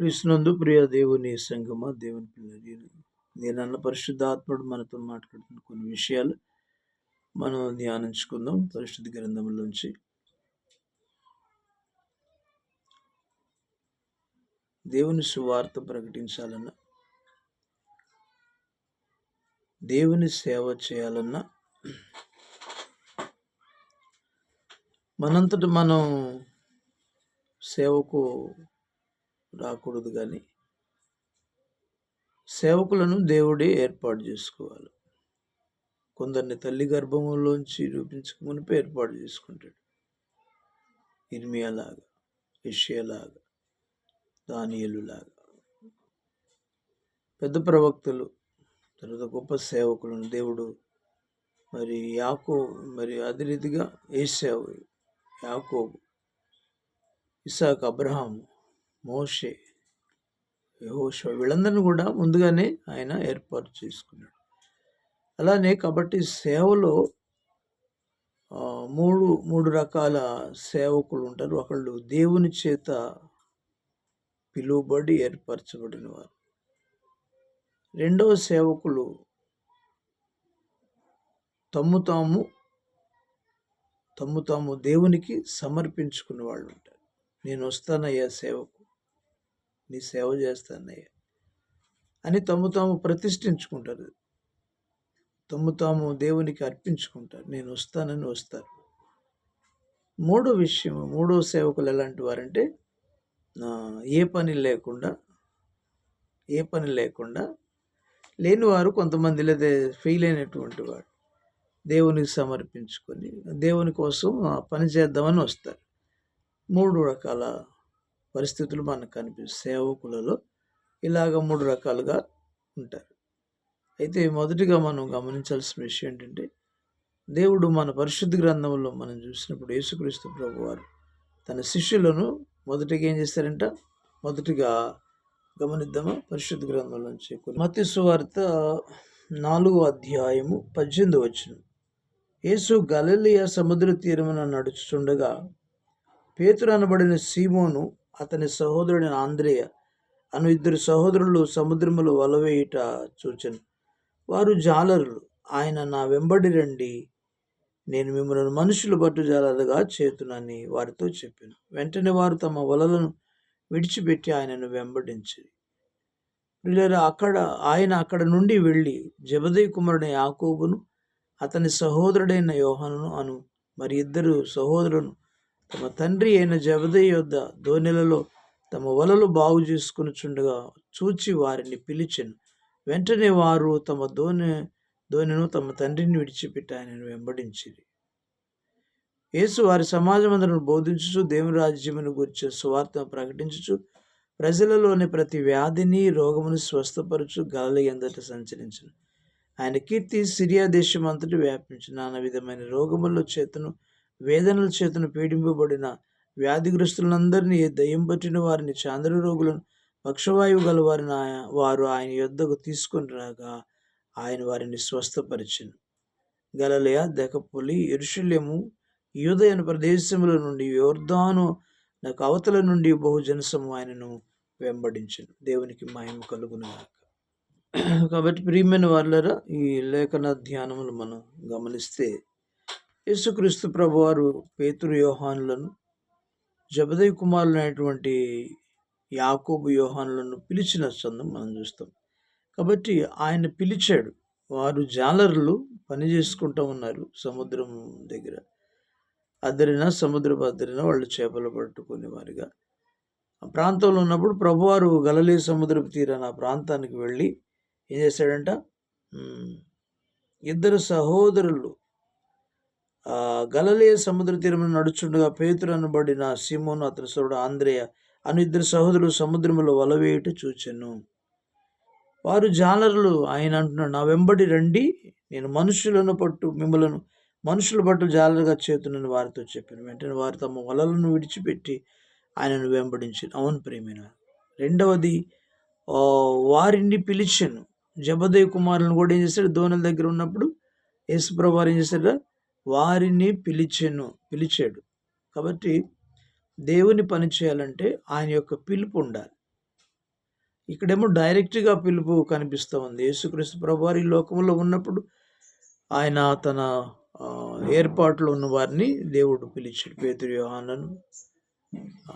కృష్ణందు ప్రియ దేవుని సంగమ దేవుని పిల్లలు నేను అన్న పరిశుద్ధాత్ముడు మనతో మాట్లాడుతున్న కొన్ని విషయాలు మనం ధ్యానించుకుందాం. పరిశుద్ధ గ్రంథంలోంచి దేవుని సువార్త ప్రకటించాలన్నా దేవుని సేవ చేయాలన్నా మనంతటి మనం సేవకు రాకూడదు కానీ సేవకులను దేవుడే ఏర్పాటు చేసుకోవాలి. కొందరిని తల్లి గర్భంలోంచి రూపించక మునిపే ఏర్పాటు చేసుకుంటాడు. ఇర్మియాలాగా ఇషియాలాగా దానియలులాగా. పెద్ద ప్రవక్తలు తర్వాత గొప్ప సేవకులను దేవుడు మరి యాకో మరి అదే రీతిగా ఏసావు యాకోబు ఇసాక్ అబ్రహాము మోషే యహోష వీళ్ళందరినీ కూడా ముందుగానే ఆయన ఏర్పాటు చేసుకున్నాడు. అలానే కాబట్టి సేవలో మూడు మూడు రకాల సేవకులు ఉంటారు. ఒకళ్ళు దేవుని చేత పిలువబడి ఏర్పరచబడిన వారు రెండవ సేవకులు తమ్ము తాము తమ్ము తాము దేవునికి సమర్పించుకున్న వాళ్ళు ఉంటారు. నేను వస్తానయ్యా సేవకు. నీ సేవ చేస్తానయ్య అని తమ్ము తాము ప్రతిష్ఠించుకుంటారు. తమ్ము తాము దేవునికి అర్పించుకుంటారు. నేను వస్తానని వస్తారు. మూడో విషయం మూడో సేవకులు ఎలాంటి వారంటే ఏ పని లేకుండా ఏ పని లేకుండా లేనివారు కొంతమంది లేదా ఫెయిల్ అయినటువంటి వారు దేవునికి సమర్పించుకొని దేవుని కోసం పని చేద్దామని వస్తారు. మూడు రకాల పరిస్థితులు మనకు కనిపిస్తాయి. సేవకులలో ఇలాగ మూడు రకాలుగా ఉంటారు. అయితే మొదటిగా మనం గమనించాల్సిన విషయం ఏంటంటే దేవుడు మన పరిశుద్ధ గ్రంథంలో మనం చూసినప్పుడు యేసుక్రీస్తు ప్రభు వారు తన శిష్యులను మొదటిగా ఏం చేస్తారంట? మొదటిగా గమనిద్దామా? పరిశుద్ధ గ్రంథంలోంచి మతి సువార్త నాలుగో అధ్యాయము పద్దెనిమిది వచ్చిన యేసు గలలియ సముద్ర తీరమున నడుచుచుండగా పేతురు అనబడిన సీమోను అతని సహోదరుడైన ఆంధ్రేయ అను ఇద్దరు సహోదరులు సముద్రములు వలవేయుట చూచను. వారు జాలరులు. ఆయన నా వెంబడి రండి. నేను మిమ్మల్ని మనుషులు పట్టు జాలరుగా చేతునని వారితో చెప్పాను. వెంటనే వారు తమ వలలను విడిచిపెట్టి ఆయనను వెంబడించి పిల్లలు అక్కడ ఆయన అక్కడ నుండి వెళ్ళి జబదయ్ కుమారుడైన యాకోబును అతని సహోదరుడైన యోహనును అను మరి ఇద్దరు సహోదరులను తమ తండ్రి అయిన జబదయ్య యొద్ద ధోనిలలో తమ వలలు బాగు చుండగా చూచి వారిని పిలిచెను. వెంటనే వారు తమ ధోని ధోనిను తమ తండ్రిని విడిచిపెట్టి ఆయనను వెంబడించింది యేసు వారి సమాజం అందరూ బోధించుచు దేవుని రాజ్యమును గురించి సువార్త ప్రకటించుచు ప్రజలలోని ప్రతి వ్యాధిని రోగమును స్వస్థపరచు గలలి ఎందట సంచరించను. ఆయన కీర్తి సిరియా దేశం అంతటి వ్యాపించిన. నానా విధమైన రోగముల చేతను వేదనల చేతను పీడింపబడిన వ్యాధిగ్రస్తులందరినీ దయ్యంపట్టిన వారిని చాంద్ర రోగులను పక్షవాయువు గల వారిని వారు ఆయన యుద్ధకు తీసుకుని రాగా ఆయన వారిని స్వస్థపరిచను. గలలయ దెకపులి ఇరుషుల్యము యూదయన ప్రదేశముల నుండి యోర్ధాను నాకు అవతల నుండి బహుజనసము ఆయనను వెంబడించను. దేవునికి మహిమ కలుగునుగాక. కాబట్టి ప్రియమైన వాళ్ళరా ఈ లేఖన ధ్యానములు మనం గమనిస్తే యేసుక్రీస్తు ప్రభువారు పేతురు యోహానులను జబదయ్ కుమారులైనటువంటి యాకోబు యోహానులను పిలిచిన చందం మనం చూస్తాం. కాబట్టి ఆయన పిలిచాడు. వారు జాలర్లు పని చేసుకుంటూ ఉన్నారు సముద్రం దగ్గర. అద్దరిన సముద్రపు అద్దరిన వాళ్ళు చేపలు పట్టుకునే వారిగా. ఆ ప్రాంతంలో ఉన్నప్పుడు ప్రభువారు గలలే సముద్రపు తీరాన ఆ ప్రాంతానికి వెళ్ళి ఏం చేశాడంట? ఇద్దరు సహోదరులు గలలే సముద్ర తీరమును నడుచుండగా పేతురు అనబడిన సిమోను అతని సోదరుడు ఆంధ్రేయ అని ఇద్దరు సహోదరులు సముద్రములో వలవేయుట చూచెను. వారు జాలరులు ఆయన అంటున్నాడు నా వెంబడి రండి నేను మనుషులను పట్టు మిమ్మలను మనుషుల పట్టు జాలరుగా చేతునని వారితో చెప్పాను. వెంటనే వారు తమ వలలను విడిచిపెట్టి ఆయనను వెంబడించి అవును ప్రేమిన రెండవది వారిని పిలిచాను. జబదయ్ కుమారులను కూడా ఏం చేశాడు? దోనల దగ్గర ఉన్నప్పుడు యేసుప్రభు వారు ఏం చేశాడు వారిని పిలిచెను పిలిచాడు. కాబట్టి దేవుని పని చేయాలంటే ఆయన యొక్క పిలుపు ఉండాలి. ఇక్కడేమో డైరెక్ట్గా పిలుపు కనిపిస్తూ ఉంది. యేసుక్రీస్తు ప్రభువారి లోకంలో ఉన్నప్పుడు ఆయన తన ఏర్పాట్లో ఉన్న వారిని దేవుడు పిలిచాడు. పేతురు యోహానను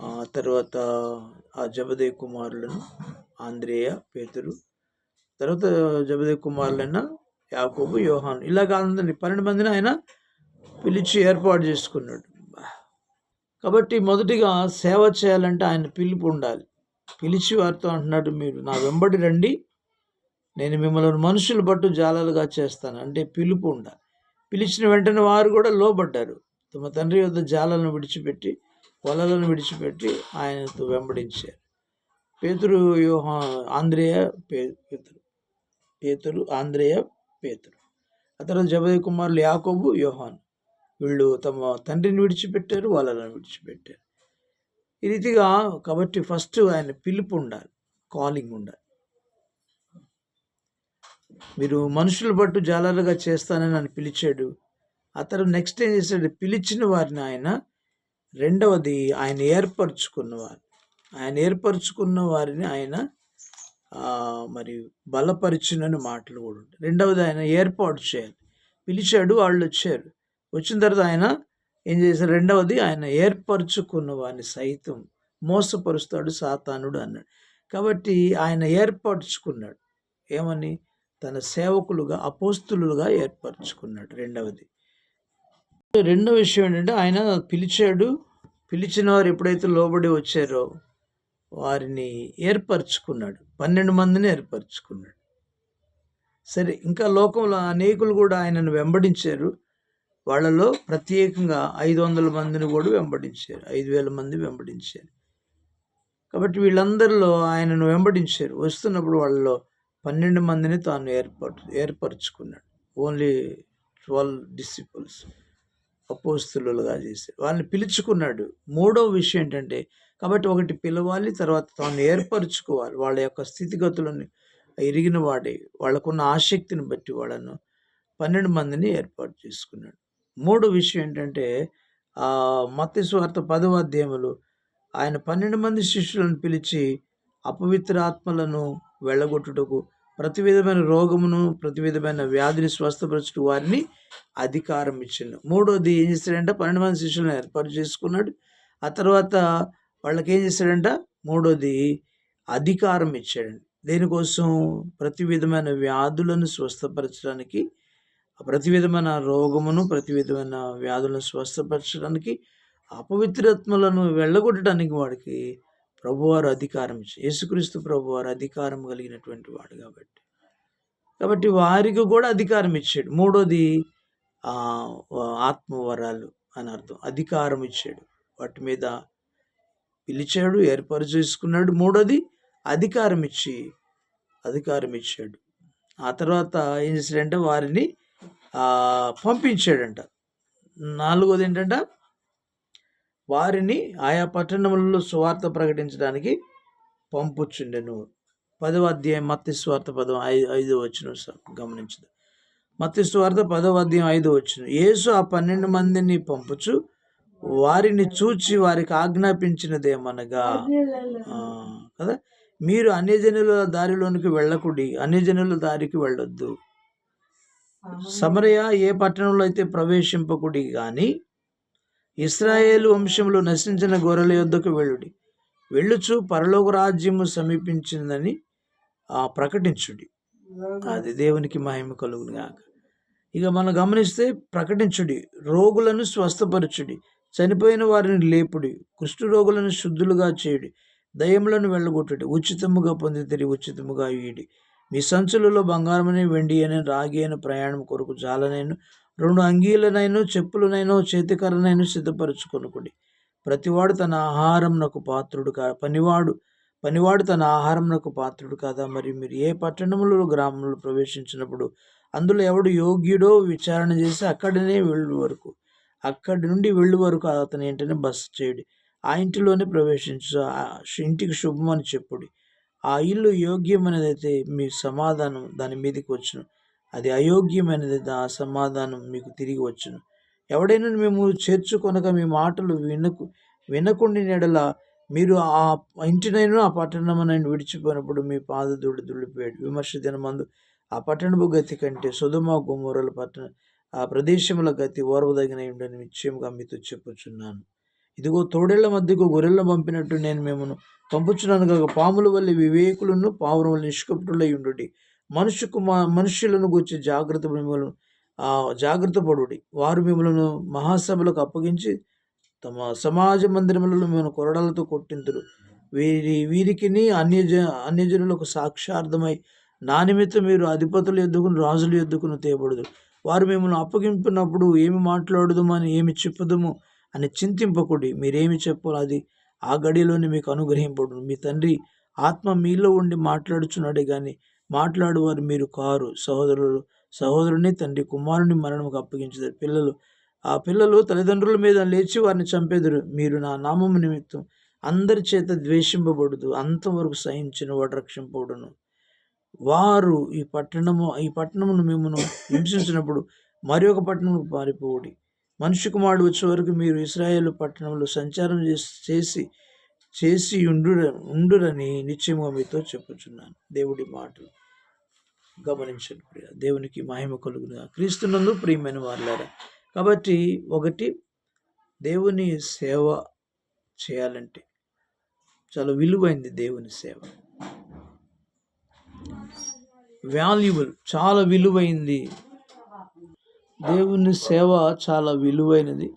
ఆ తర్వాత ఆ జబదే కుమారులను ఆంధ్రేయ పేతురు తర్వాత జబదే కుమారులైన యాకోబు యోహాను. ఇలాగ అందరినీ పన్నెండు మందిని ఆయన పిలిచి ఏర్పాటు చేసుకున్నాడు. కాబట్టి మొదటిగా సేవ చేయాలంటే ఆయన పిలుపు ఉండాలి. పిలిచి వారితో అంటున్నాడు మీరు నా వెంబడి రండి. నేను మిమ్మల్ని మనుషులు బట్టు జాలాలుగా చేస్తాను. అంటే పిలుపు ఉండాలి. పిలిచిన వెంటనే వారు కూడా లోబడ్డారు. తమ తండ్రి వద్ద జాలను విడిచిపెట్టి వలలను విడిచిపెట్టి ఆయనతో వెంబడించారు. పేతురు యోహా ఆంధ్రేయ పే పేతురు పేతురు ఆంధ్రేయ పేతురు. ఆ తర్వాత జబదీ కుమారులు యాకోబు యోహాన్. వీళ్ళు తమ తండ్రిని విడిచిపెట్టారు వాళ్ళని విడిచిపెట్టారు. ఈ రీతిగా కాబట్టి ఫస్ట్ ఆయన పిలుపు ఉండాలి కాలింగ్ ఉండాలి. మీరు మనుషులు పట్టు జాలాలుగా చేస్తానని నన్ను పిలిచాడు. ఆ తర్వాత నెక్స్ట్ ఏం చేశాడు? పిలిచిన వారిని ఆయన రెండవది ఆయన ఏర్పరచుకున్నవారు ఆయన ఏర్పరచుకున్న వారిని ఆయన మరి బలపరిచినని మాటలు కూడా ఉంటాయి. రెండవది ఆయన ఏర్పాటు చేయాలి. పిలిచాడు వాళ్ళు వచ్చారు. వచ్చిన తర్వాత ఆయన ఏం చేశారు రెండవది ఆయన ఏర్పరచుకున్న వారిని సైతం మోసపరుస్తాడు సాతానుడు అన్నాడు. కాబట్టి ఆయన ఏర్పరచుకున్నాడు. ఏమని? తన సేవకులుగా అపోస్తులుగా ఏర్పరచుకున్నాడు. రెండవది. రెండవ విషయం ఏంటంటే ఆయన పిలిచాడు. పిలిచిన వారు ఎప్పుడైతే లోబడి వచ్చారో వారిని ఏర్పరచుకున్నాడు. పన్నెండు మందిని ఏర్పరచుకున్నాడు. సరే ఇంకా లోకంలో అనేకులు కూడా ఆయనను వెంబడించారు. వాళ్ళలో ప్రత్యేకంగా ఐదు వందల మందిని కూడా వెంబడించారు. ఐదు వేల మంది వెంబడించారు. కాబట్టి వీళ్ళందరిలో ఆయనను వెంబడించారు. వస్తున్నప్పుడు వాళ్ళలో పన్నెండు మందిని తాను ఏర్పాటు ఏర్పరచుకున్నాడు. ఓన్లీ ట్వెల్వ్ డిసిపుల్స్ అపోస్తులుగా చేశారు. వాళ్ళని పిలుచుకున్నాడు. మూడవ విషయం ఏంటంటే కాబట్టి ఒకటి పిలవాలి తర్వాత తాను ఏర్పరచుకోవాలి. వాళ్ళ యొక్క స్థితిగతులను ఎరిగిన వాడే. వాళ్ళకున్న ఆసక్తిని బట్టి వాళ్ళను పన్నెండు మందిని ఏర్పాటు చేసుకున్నాడు. మూడో విషయం ఏంటంటే ఆ మత్తి స్వార్థ పదవ అధ్యాయములు ఆయన పన్నెండు మంది శిష్యులను పిలిచి అపవిత్ర ఆత్మలను వెళ్ళగొట్టుటకు ప్రతి విధమైన రోగమును ప్రతి విధమైన వ్యాధిని స్వస్థపరచుట వారిని అధికారం ఇచ్చిండు. మూడోది ఏం చేశాడంటే పన్నెండు మంది శిష్యులను ఏర్పాటు చేసుకున్నాడు. ఆ తర్వాత వాళ్ళకి ఏం చేశాడంట మూడోది అధికారం ఇచ్చాడండి దేనికోసం? ప్రతి విధమైన వ్యాధులను స్వస్థపరచడానికి ప్రతి విధమైన రోగమును ప్రతి విధమైన వ్యాధులను స్వస్థపరచడానికి అపవిత్రత్మలను వెళ్ళగొట్టడానికి వాడికి ప్రభువారు అధికారం యేసుక్రీస్తు ప్రభువారు అధికారం కలిగినటువంటి వాడు కాబట్టి. కాబట్టి వారికి కూడా అధికారం ఇచ్చాడు. మూడోది ఆత్మవరాలు అని అర్థం. అధికారం ఇచ్చాడు. వాటి మీద పిలిచాడు ఏర్పాటు చేసుకున్నాడు. మూడోది అధికారం ఇచ్చి అధికారం ఇచ్చాడు. ఆ తర్వాత ఏం చేశాడంటే వారిని పంపించాడంట. నాలుగోది ఏంటంట వారిని ఆయా పట్టణములలో సువార్త ప్రకటించడానికి పంపుచుండెను. పదవ అధ్యాయం మత్తి స్వార్థ పదం ఐదు ఐదు వచ్చిన గమనించదు. మత్తి స్వార్థ పదవ అధ్యాయం ఐదు వచ్చిన యేసు ఆ పన్నెండు మందిని పంపుచు వారిని చూచి వారికి ఆజ్ఞాపించినదేమనగా కదా? మీరు అన్యజనుల దారిలోనికి వెళ్ళకుడి అన్యజనుల దారికి వెళ్ళొద్దు. సమరయ ఏ పట్టణంలో అయితే ప్రవేశింపకుడి కానీ ఇస్రాయేలు వంశంలో నశించిన గొర్రెల యొద్దకు వెళ్ళుడి. వెళ్ళుచు పరలోక రాజ్యము సమీపించిందని ఆ ప్రకటించుడి. అది దేవునికి మహిమ కలుగును గాక. ఇక మనం గమనిస్తే ప్రకటించుడి రోగులను స్వస్థపరచుడి చనిపోయిన వారిని లేపుడి కుష్ఠు రోగులను శుద్ధులుగా చేయుడి దయములను వెళ్ళగొట్టుడి ఉచితముగా పొందితిరి ఉచితముగా ఇయ్యుడి మీ సంచులలో బంగారమని వెండి అని రాగి అని ప్రయాణం కొరకు జాలనైను రెండు అంగీలనైను చెప్పులనైను చేతికర్రనైను సిద్ధపరచుకొనుకుడి. ప్రతివాడు తన ఆహారంనకు పాత్రుడు కా పనివాడు పనివాడు తన ఆహారంనకు పాత్రుడు కాదా? మరి మీరు ఏ పట్టణములలో గ్రామంలో ప్రవేశించినప్పుడు అందులో ఎవడు యోగ్యుడో విచారణ చేసి అక్కడనే వెళ్ళు వరకు అక్కడి నుండి వెళ్ళు వరకు అతను ఏంటనే బస్సు చేయడి. ఆ ఇంటిలోనే ప్రవేశించు ఆ ఇంటికి శుభం అని చెప్పుడి. ఆ ఇల్లు యోగ్యమైనదైతే మీ సమాధానం దాని మీదకి వచ్చును. అది అయోగ్యమైనదైతే ఆ సమాధానం మీకు తిరిగి వచ్చును. ఎవడైనా మేము చేర్చుకొనక మీ మాటలు వినకు వినకుండి నెడల మీరు ఆ ఇంటినైనా ఆ పట్టణమునైనా విడిచిపోయినప్పుడు మీ పాద దుడి దుడిపోయాడు విమర్శ దినమందు ఆ పట్టణపు గతి కంటే సుధమ గుమ్మూరల పట్టణ ఆ ప్రదేశముల గతి ఓర్వదగిన ఉండని నిశ్చయముగా మీతో చెప్పుచున్నాను. ఇదిగో తోడేళ్ళ మధ్యకు గొర్రెలను పంపినట్టు నేను మిమ్మను పంపుచున్నాను కాక పాముల వల్ల వివేకులను పావురం వల్ల నిష్కపటులై ఉండుడి. మనుషు కుమా మనుషులను గురించి జాగ్రత్త మిమ్మల్ని జాగ్రత్త పడుడి. వారు మిమ్మల్ని మహాసభలకు అప్పగించి తమ సమాజ మందిరములలో మేము కొరడాలతో కొట్టింతురు. వీరి వీరికిని అన్యజ అన్యజనులకు సాక్షార్థమై నా నిమిత్తం మీరు అధిపతులు ఎద్దుకుని రాజులు ఎద్దుకుని తేబడదు వారు మిమ్మల్ని అప్పగింపినప్పుడు ఏమి మాట్లాడదుమని ఏమి చెప్పదుము? అని చింతింపకుడి. మీరేమి చెప్పాలో అది ఆ గడిలోనే మీకు అనుగ్రహింపడు మీ తండ్రి ఆత్మ మీలో ఉండి మాట్లాడుచున్నాడే కానీ మాట్లాడువారు మీరు కారు. సహోదరులు సహోదరుని తండ్రి కుమారుని మరణముకు అప్పగించారు పిల్లలు ఆ పిల్లలు తల్లిదండ్రుల మీద లేచి వారిని చంపేదురు. మీరు నా నామము నిమిత్తం అందరి చేత ద్వేషింపబడదు అంతవరకు సహించిన వాడు రక్షింపబడును. వారు ఈ పట్టణము ఈ పట్టణమును మిమ్మను హింసించినప్పుడు మరి ఒక పట్టణముకు పారిపోడి మనిషి కుమారుడు వచ్చే వరకు మీరు ఇస్రాయేల్ పట్టణంలో సంచారం చేసి చేసి ఉండు ఉండురని నిశ్చయముగా మీతో చెప్పుచున్నాను. దేవుడి మాటలు గమనించండి ప్రియ. దేవునికి మహిమ కలుగునుగా క్రీస్తునందు ప్రియమైన వాళ్ళారా కాబట్టి ఒకటి దేవుని సేవ చేయాలంటే చాలా విలువైంది దేవుని సేవ. వాల్యుబుల్ చాలా విలువైంది దేవుని సేవ చాలా విలువైనది.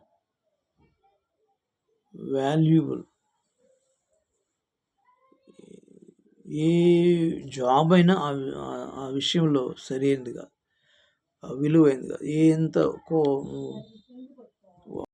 వాల్యుబుల్ ఏ జాబ్ అయినా ఆ విషయంలో సరైనదిగా విలువైనదిగా విలువైనది ఎంత